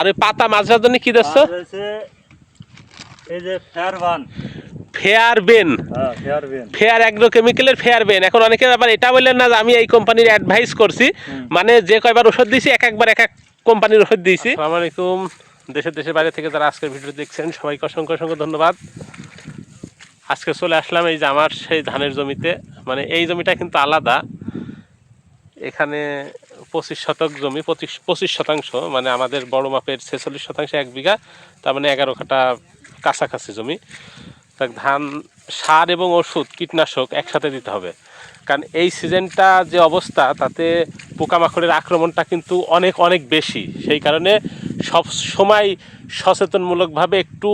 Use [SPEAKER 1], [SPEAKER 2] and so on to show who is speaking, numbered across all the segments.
[SPEAKER 1] আর ওই পাতা মাজরার জন্য কি দিচ্ছ
[SPEAKER 2] এই যে ফেয়ারবান
[SPEAKER 1] ফেয়ার বেন।
[SPEAKER 2] হ্যাঁ
[SPEAKER 1] ফেয়ার অ্যাগ্রো কেমিক্যালের ফেয়ার বেন। এখন অনেকে আবার এটা বললেন না যে আমি এই কোম্পানির অ্যাডভাইস করছি। মানে যে কয়বার ওষুধ দিয়েছি এক একবার এক এক কোম্পানির ওষুধ দিয়েছি। আসসালামু আলাইকুম। দেশের দেশের বাইরে থেকে যারা আজকের ভিডিও দেখছেন সবাইকে অসংখ্য অসংখ্য ধন্যবাদ। আজকে চলে আসলাম এই যে আমার সেই ধানের জমিতে। মানে এই জমিটা কিন্তু আলাদা। এখানে পঁচিশ শতক জমি, পঁচিশ পঁচিশ শতাংশ মানে আমাদের বড় মাপের ছেচল্লিশ শতাংশ এক বিঘা, তার মানে এগারো কাটা কাছাকাছি জমি। তা ধান, সার এবং ওষুধ, কীটনাশক একসাথে দিতে হবে। কারণ এই সিজনটা যে অবস্থা, তাতে পোকামাকড়ের আক্রমণটা কিন্তু অনেক অনেক বেশি। সেই কারণে সব সময় সচেতনমূলকভাবে একটু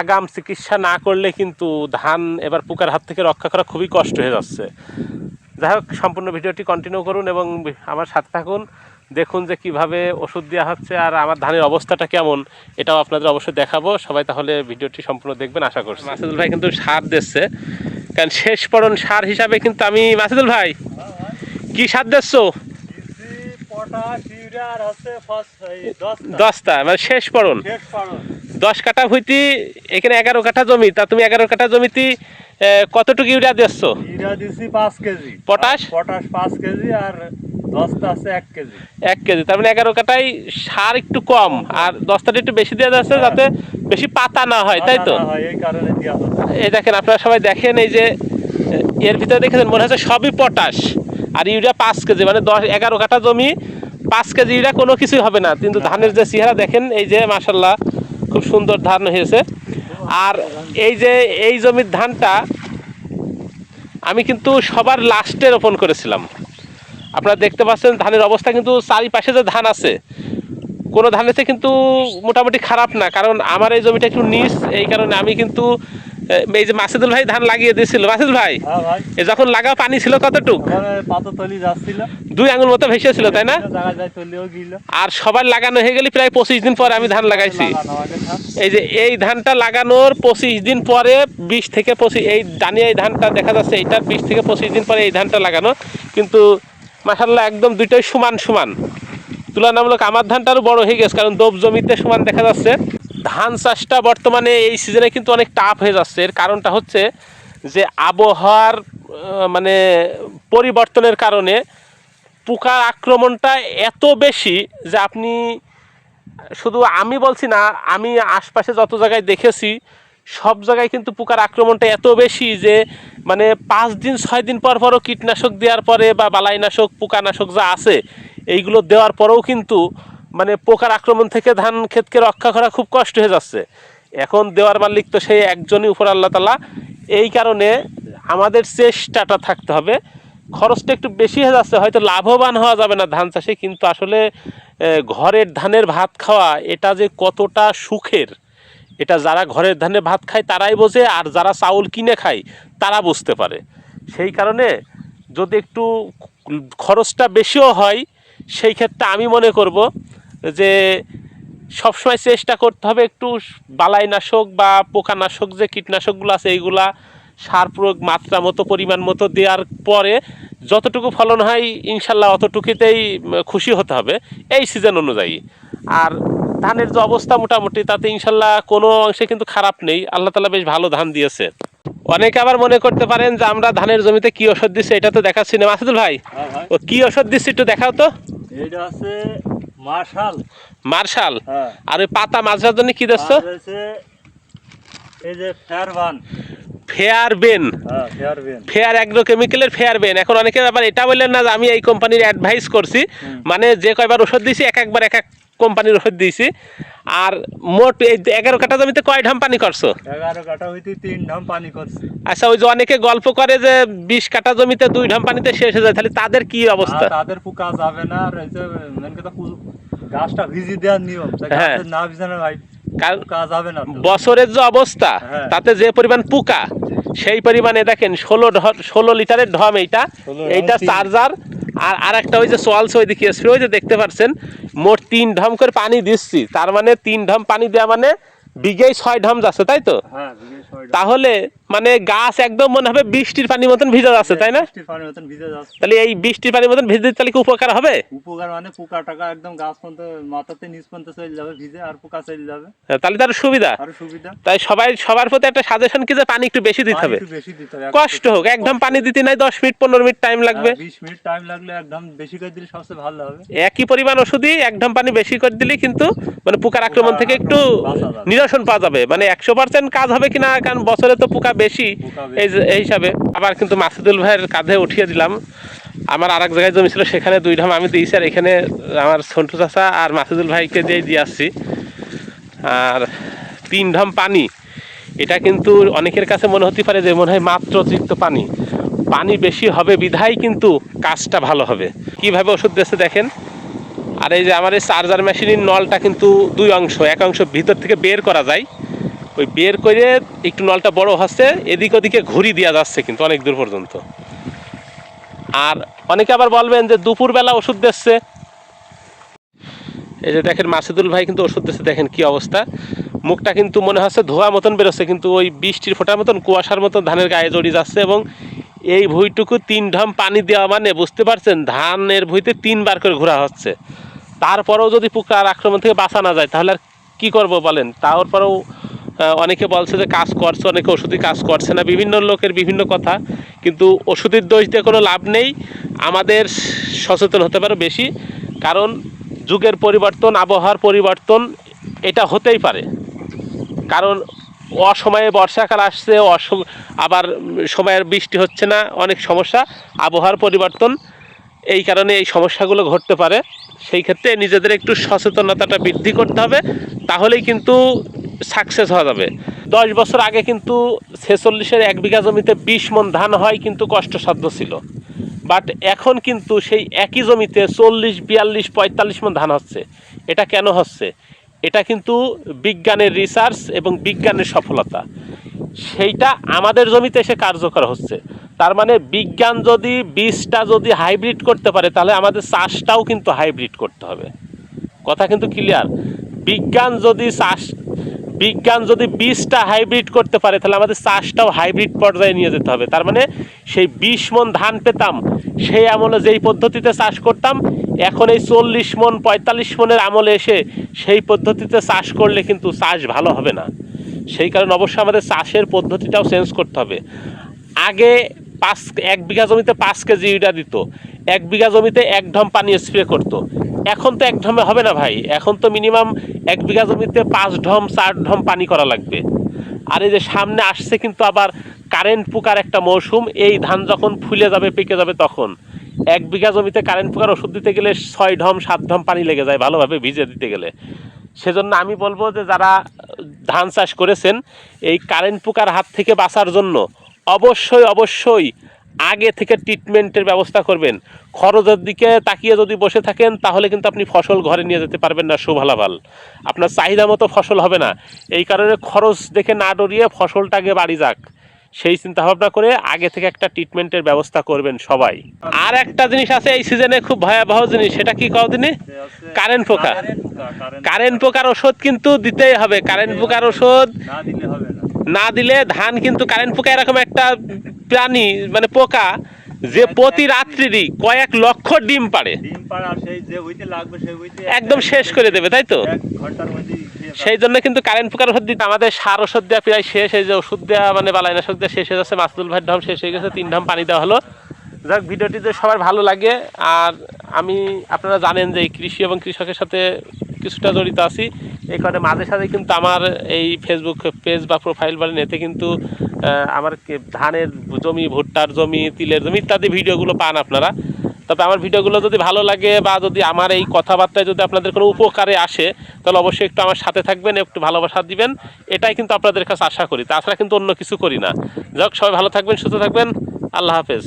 [SPEAKER 1] আগাম চিকিৎসা না করলে কিন্তু ধান এবার পোকার হাত থেকে রক্ষা করা খুবই কষ্ট হয়ে যাচ্ছে। যাই হোক সম্পূর্ণ ভিডিওটি কন্টিনিউ করুন এবং আমার সাথে থাকুন। দেখুন যে কীভাবে ওষুধ দেওয়া হচ্ছে আর আমার ধানের অবস্থাটা কেমন এটাও আপনাদের অবশ্যই দেখাবো। সবাই তাহলে ভিডিওটি সম্পূর্ণ দেখবেন আশা করছি। মাসিদুল ভাই কিন্তু সার দিচ্ছে। কারণ শেষ পড়ন সার হিসাবে কিন্তু আমি মাসিদুল ভাই কি সার দিচ্ছ?
[SPEAKER 2] দশটা।
[SPEAKER 1] মানে শেষ পড়ন। দশ কাঠা হইতি এখানে এগারো কাঠা জমি। তা তুমি এগারো কাঠা জমিতে কতটুকু ইউরিয়া দিচ্ছ?
[SPEAKER 2] ইউরিয়া দিছি পাঁচ কেজি।
[SPEAKER 1] পটাশ?
[SPEAKER 2] পটাশ পাঁচ কেজি আর দশটা আছে এক কেজি।
[SPEAKER 1] এক কেজি তার মানে এগারো কাটাই সার একটু কম আর দশটাটা একটু বেশি দেওয়া যাচ্ছে যাতে বেশি পাতা না হয় তাই তো?
[SPEAKER 2] হয়, এই কারণে
[SPEAKER 1] এই দেখেন আপনারা সবাই দেখেন এই যে এর ভিতরে দেখেছেন মনে হচ্ছে সবই পটাশ আর ইউরিয়া পাঁচ কেজি মানে দশ এগারো কাঠা জমি পাঁচ কেজি ইউরিয়া কোনো কিছুই হবে না। কিন্তু ধানের যে চেহারা দেখেন এই যে মাসাল্লাহ খুব সুন্দর ধান হয়েছে। আর এই যে এই জমির ধানটা আমি কিন্তু সবার লাস্টে রোপণ করেছিলাম। আপনারা দেখতে পাচ্ছেন ধানের অবস্থা কিন্তু চারিপাশে যে ধান আছে, কোনো ধানেতে কিন্তু মোটামুটি খারাপ না, কারণ আমার এই জমিটা একটু নিচ, এই কারণে আমি কিন্তু এই যে মাসিদুল ভাই ধান লাগিয়ে দিয়েছিল। মাসিদুল ভাই
[SPEAKER 2] হ্যাঁ
[SPEAKER 1] যখন লাগা পানি ছিল কতটুক? দুই আঙুল মতো ভেসেছিল তাই না? আর সবার লাগানো হয়ে গেলে প্রায় পঁচিশ দিন পরে আমি ধান লাগাইছি। এই যে এই ধানটা লাগানোর পঁচিশ দিন পরে বিশ থেকে পঁচিশ এই দানিয়া এই ধানটা দেখা যাচ্ছে এইটার বিশ থেকে পঁচিশ দিন পরে এই ধানটা লাগানো। কিন্তু মাসাল্লাহ একদম দুইটাই সমান সমান। তুলনামূলক আমার ধানটা আরও বড় হয়ে গেছে কারণ দোব জমিতে সমান দেখা যাচ্ছে। ধান চাষটা বর্তমানে এই সিজনে কিন্তু অনেক টাফ হয়ে যাচ্ছে। এর কারণটা হচ্ছে যে আবহাওয়ার মানে পরিবর্তনের কারণে পোকার আক্রমণটা এত বেশি যে আপনি, শুধু আমি বলছি না, আমি আশপাশে যত জায়গায় দেখেছি, সব জায়গায় কিন্তু পোকার আক্রমণটা এত বেশি যে মানে পাঁচ দিন, ছয় দিন পর পরও কীটনাশক দেওয়ার পরে বা বালাইনাশক, পোকানাশক যা আছে, এইগুলো দেওয়ার পরেও কিন্তু মানে পোকার আক্রমণ থেকে ধান ক্ষেতকে রক্ষা করা খুব কষ্ট হয়ে যাচ্ছে। এখন দেওয়ার মালিক তো সেই একজনই উপর আল্লাহ তালা এই কারণে আমাদের চেষ্টাটা থাকতে হবে। খরচটা একটু বেশি হয়ে যাচ্ছে, হয়তো লাভবান হওয়া যাবে না ধান চাষে, কিন্তু আসলে ঘরের ধানের ভাত খাওয়া এটা যে কতটা সুখের, এটা যারা ঘরের ধানে ভাত খায় তারাই বোঝে, আর যারা চাউল কিনে খায় তারা বুঝতে পারে। সেই কারণে যদি একটু খরচটা বেশিও হয়, সেই ক্ষেত্রে আমি মনে করব যে সবসময় চেষ্টা করতে হবে একটু বালাইনাশক বা পোকানাশক যে কীটনাশকগুলো আছে এইগুলা সার প্রয়োগ মাত্রা মতো পরিমাণ মতো দেওয়ার পরে যতটুকু ফলন হয় ইনশাল্লাহ অতটুকুতেই খুশি হতে হবে এই সিজন অনুযায়ী। আর ধানের যে অবস্থা মোটামুটি তাতে ইনশাল্লাহ কোনো অংশে কিন্তু খারাপ নেই। আল্লাহ তালা বেশ ভালো ধান দিয়েছে। অনেকে আবার মনে করতে পারেন যে আমরা ধানের জমিতে কি ওষুধ দিচ্ছি এটা তো দেখাচ্ছি না। মাসুদুল ভাই
[SPEAKER 2] হ্যাঁ
[SPEAKER 1] ও কি ওষুধ দিচ্ছি একটু দেখাও তো।
[SPEAKER 2] এইটা আছে মার্শাল।
[SPEAKER 1] মার্শাল?
[SPEAKER 2] হ্যাঁ।
[SPEAKER 1] আর ওই পাতা মাজরার জন্য কি দিচ্ছ
[SPEAKER 2] এই যে ফেয়ারবান
[SPEAKER 1] ফেয়ার বেন।
[SPEAKER 2] হ্যাঁ
[SPEAKER 1] ফেয়ার ফেয়ার বেন। এখন অনেকে আবার এটা বললেন না যে আমি এই কোম্পানির অ্যাডভাইস করছি। মানে যে কয়বার ওষুধ দিছি এক একবার এক এক কোম্পানির ওষুধ দিয়েছি আর মোট এই এগারো কাঠা জমিতে কয় ঢাম পানি করছ
[SPEAKER 2] এগারো কাটা হইতে তিন ধাম পানি করছে
[SPEAKER 1] আচ্ছা ওই যে অনেকে গল্প করে যে বিশ কাঠা জমিতে দুই ঢাম পানিতে শেষ হয়ে যায় তাহলে তাদের কি অবস্থা
[SPEAKER 2] তাদের পোকা যাবে না আর এই যে মেন কথা গাছটা ভিজি দেওয়ার নিয়ম
[SPEAKER 1] হ্যাঁ।
[SPEAKER 2] না ভিজানো ভাই।
[SPEAKER 1] বছরের যে অবস্থা
[SPEAKER 2] হ্যাঁ।
[SPEAKER 1] তাতে যে পরিমাণ পোকা সেই পরিমাণে দেখেন ষোলো ষোলো লিটারের ঢম এইটা এইটা চার্জার আর আর একটা ওই যে সোয়াল সই দেখি স্প্রে ওই যে দেখতে পাচ্ছেন মোট তিন ঢম করে পানি দিচ্ছি। তার মানে তিন ঢম পানি দেওয়া মানে বিঘেই ছয় ঢাম যাচ্ছে তাই তো?
[SPEAKER 2] হ্যাঁ।
[SPEAKER 1] তাহলে মানে গাছ একদম মনে হবে বৃষ্টির পানির মতন ভিজা যাচ্ছে তাই না? তাহলে এই বৃষ্টির পানির মতন ভিজে তাহলে কি উপকার হবে?
[SPEAKER 2] উপকার মানে পোকা টাকা একদম গাছ পর্যন্ত মাথাতে নিচ পর্যন্ত চলে যাবে ভিজে আর পোকা চলে যাবে।
[SPEAKER 1] তাহলে তার সুবিধা।
[SPEAKER 2] আরও সুবিধা।
[SPEAKER 1] তাই সবাই সবার প্রতি একটা সাজেশন কি যে পানি একটু বেশি দিতে হবে?
[SPEAKER 2] একটু বেশি দিতে হবে
[SPEAKER 1] কষ্ট হোক একদম পানি দিতে নাই দশ মিনিট পনেরো মিনিট টাইম লাগবে।
[SPEAKER 2] বিশ মিনিট টাইম লাগলে একদম বেশি করে দিলে সবচেয়ে ভালো হবে।
[SPEAKER 1] একই পরিমাণ ওষুধই একদম পানি বেশি করে দিলে কিন্তু মানে পোকার আক্রমণ থেকে একটু
[SPEAKER 2] যাবে।
[SPEAKER 1] নিরসন পাওয়া যাবে। মানে একশো পার্সেন্ট কাজ হবে কিনা কারণ বছরে তো পোকা বেশি। এই হিসাবে আবার কিন্তু মাসুদুল ভাইয়ের কাঁধে উঠিয়ে দিলাম। আমার আর এক জায়গায় জমি ছিল সেখানে দুই ধাম আমি দিয়েছি আর এখানে আমার সন্টু চাষা আর মাসুদুল ভাইকে দিয়ে দিয়ে আসছি। আর তিন ধাম পানি এটা কিন্তু অনেকের কাছে মনে হতে পারে যে মনে হয় মাত্র অতিরিক্ত পানি। পানি বেশি হবে বিধায় কিন্তু কাজটা ভালো হবে। কীভাবে ওষুধ দিচ্ছে দেখেন। আর এই যে আমার এই চার্জার মেশিনের নলটা কিন্তু দুই অংশ, এক অংশ ভিতর থেকে বের করা যায়। ওই বের করে একটু নলটা বড় হচ্ছে, এদিক ওদিকে ঘুরি দেওয়া যাচ্ছে কিন্তু অনেক দূর পর্যন্ত। আর অনেকে আবার বলবেন যে দুপুরবেলা ওষুধ দিচ্ছে। এই যে দেখেন মাসিদুল ভাই কিন্তু ওষুধ দিচ্ছে, দেখেন কি অবস্থা। মুখটা কিন্তু মনে হচ্ছে ধোয়া মতন বেরোচ্ছে, কিন্তু ওই বৃষ্টির ফোঁটার মতন, কুয়াশার মতন ধানের গায়ে জড়িয়ে যাচ্ছে এবং এই ভুঁইটুকু তিন ঢাম পানি দেওয়া মানে বুঝতে পারছেন, ধানের ভুঁইতে তিনবার করে ঘোরা হচ্ছে। তারপরেও যদি পোকার আক্রমণ থেকে বাঁচা না যায়, তাহলে আর কী করব বলেন? তারপরেও অনেকে বলছে যে কাজ করছে, অনেকে ওষুধই কাজ করছে না, বিভিন্ন লোকের বিভিন্ন কথা। কিন্তু ওষুধের দোষ দিয়ে কোনো লাভ নেই। আমাদের সচেতন হতে পারে বেশি। কারণ যুগের পরিবর্তন, আবহাওয়ার পরিবর্তন, এটা হতেই পারে। কারণ অসময়ে বর্ষাকাল আসছে, অসম, আবার সময়ের বৃষ্টি হচ্ছে না, অনেক সমস্যা। আবহাওয়ার পরিবর্তন এই কারণে এই সমস্যাগুলো ঘটতে পারে। সেই ক্ষেত্রে নিজেদের একটু সচেতনতাটা বৃদ্ধি করতে হবে, তাহলেই কিন্তু সাকসেস হওয়া যাবে। দশ বছর আগে কিন্তু ছেচল্লিশের এক বিঘা জমিতে বিশ মন ধান হয় কিন্তু কষ্টসাধ্য ছিল। বাট এখন কিন্তু সেই একই জমিতে চল্লিশ, বিয়াল্লিশ, পঁয়তাল্লিশ মন ধান হচ্ছে। এটা কেন হচ্ছে? এটা কিন্তু বিজ্ঞানের রিসার্চ এবং বিজ্ঞানের সফলতা। সেইটা আমাদের জমিতে এসে কার্যকর হচ্ছে। তার মানে বিজ্ঞান যদি বীজটা যদি হাইব্রিড করতে পারে, তাহলে আমাদের চাষটাও কিন্তু হাইব্রিড করতে হবে। কথা কিন্তু ক্লিয়ার বিজ্ঞান যদি চাষ, বিজ্ঞান যদি বীজটা হাইব্রিড করতে পারে, তাহলে আমাদের চাষটাও হাইব্রিড পর্যায়ে নিয়ে যেতে হবে। তার মানে সেই বিশ মন ধান পেতাম, সেই আমলে যেই পদ্ধতিতে চাষ করতাম, এখন এই চল্লিশ মন, পঁয়তাল্লিশ মনের আমলে এসে সেই পদ্ধতিতে চাষ করলে কিন্তু চাষ ভালো হবে না। সেই কারণে অবশ্যই আমাদের চাষের পদ্ধতিটাও চেঞ্জ করতে হবে। আগে পাঁচ এক বিঘা জমিতে পাঁচ কেজি ইউরিয়া দিত। এক বিঘা জমিতে এক ঢম পানি স্প্রে করতো। এখন তো এক ঢমে হবে না ভাই। এখন তো মিনিমাম এক বিঘা জমিতে পাঁচ ঢম, চার ঢম পানি করা লাগবে। আর এই যে সামনে আসছে কিন্তু আবার কারেন্ট পোকার একটা মৌসুম। এই ধান যখন ফুলে যাবে, পেকে যাবে তখন। এক বিঘা জমিতে কারেন্ট পোকার ওষুধ দিতে গেলে ছয় ঢম, সাত ঢম পানি লেগে যায় ভালোভাবে ভিজে দিতে গেলে। সেজন্য আমি বলব যে যারা ধান চাষ করেছেন, এই কারেন্ট পোকার হাত থেকে বাঁচার জন্য অবশ্যই অবশ্যই আগে থেকে ট্রিটমেন্টের ব্যবস্থা করবেন। খরচের দিকে তাকিয়ে যদি বসে থাকেন তাহলে কিন্তু আপনি ফসল ঘরে নিয়ে যেতে পারবেন না সুভালাভাল আপনার চাহিদা মতো ফসল হবে না। এই কারণে খরচ দেখে না ডরিয়ে ফসলটা আগে বাড়ি যাক। সেই চিন্তাভাবনা করে আগে থেকে একটা ট্রিটমেন্টের ব্যবস্থা করবেন সবাই। আর একটা জিনিস আছে এই সিজনে খুব ভয়াবহ জিনিস। সেটা কি কদিনে কারেন্ট পোকা।
[SPEAKER 2] কারেন্ট
[SPEAKER 1] পোকার ওষুধ কিন্তু দিতেই হবে। কারেন্ট পোকার ওষুধ
[SPEAKER 2] না দিলে হবে না।
[SPEAKER 1] না দিলে ধান কিন্তু কারেন্ট পোকা এরকম একটা প্রাণী মানে পোকা যে প্রতি রাত্রিরই কয়েক লক্ষ ডিম পাড়ে।
[SPEAKER 2] ডিম পাড়া আর সেই যে হইতে লাগবে সেই
[SPEAKER 1] একদম শেষ করে দেবে তাই তো? সেই জন্য কিন্তু কারেন্ট পোকার ওষুধ দিতে আমাদের সার ওষুধ দেওয়া প্রায় শেষ এই যে ওষুধ দেওয়া মানে বালাইনাশক দেওয়া শেষ হয়ে যাচ্ছে মাসুদুল ভাইয়ের ধাম শেষ হয়ে গেছে তিন ধাম পানি দেওয়া হলো। যাক ভিডিওটি যে সবার ভালো লাগে আর আমি আপনারা জানেন যে কৃষি এবং কৃষকের সাথে কিছুটা জড়িত আছি। এই কারণে মাঝে সাঝে কিন্তু আমার এই ফেসবুক পেজ বা প্রোফাইল বলেন এতে কিন্তু আমার ধানের জমি, ভুট্টার জমি, তিলের জমি ইত্যাদি ভিডিওগুলো পান আপনারা। তবে আমার ভিডিওগুলো যদি ভালো লাগে বা যদি আমার এই কথাবার্তায় যদি আপনাদের কোনো উপকারে আসে, তাহলে অবশ্যই একটু আমার সাথে থাকবেন, একটু ভালোবাসা দিবেন। এটাই কিন্তু আপনাদের কাছে আশা করি। তাছাড়া কিন্তু অন্য কিছু করি না। যাক, সবাই ভালো থাকবেন, সুস্থ থাকবেন। আল্লাহ হাফেজ।